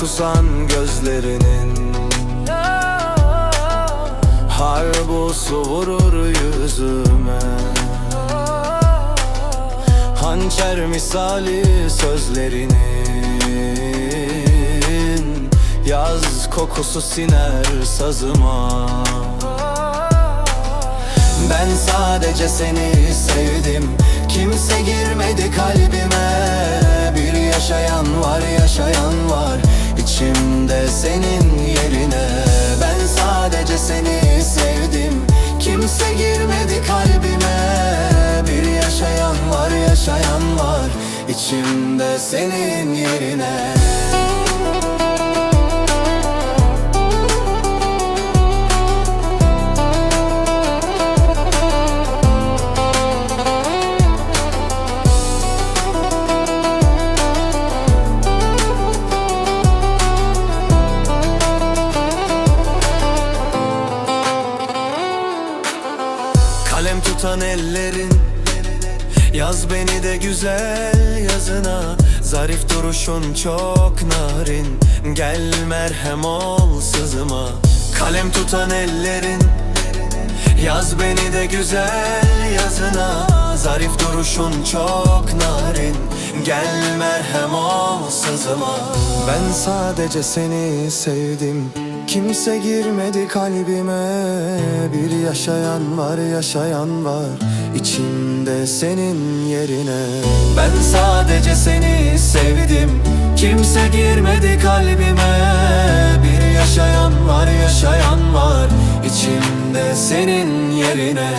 kusan gözlerinin. Harbusu vurur yüzüme. Hançer misali sözlerinin. Yaz kokusu siner sazıma. Ben sadece seni sevdim. Kimse girmedi kalbime yaşayan var yaşayan var. İçimde senin yerine Ben sadece seni sevdim. Kimse girmedi kalbime. Bir yaşayan var yaşayan var. İçimde senin yerine Kalem tutan ellerin. Yaz beni de güzel yazına. Zarif duruşun çok narin. Gel merhem ol sızıma. Kalem tutan ellerin. Yaz beni de güzel yazına. Zarif duruşun çok narin. Gel merhem ol sızıma. Ben sadece seni sevdim Kimse girmedi kalbime. Bir yaşayan var yaşayan var İçimde senin yerine. Ben sadece seni sevdim. Kimse girmedi kalbime. Bir yaşayan var yaşayan var İçimde senin yerine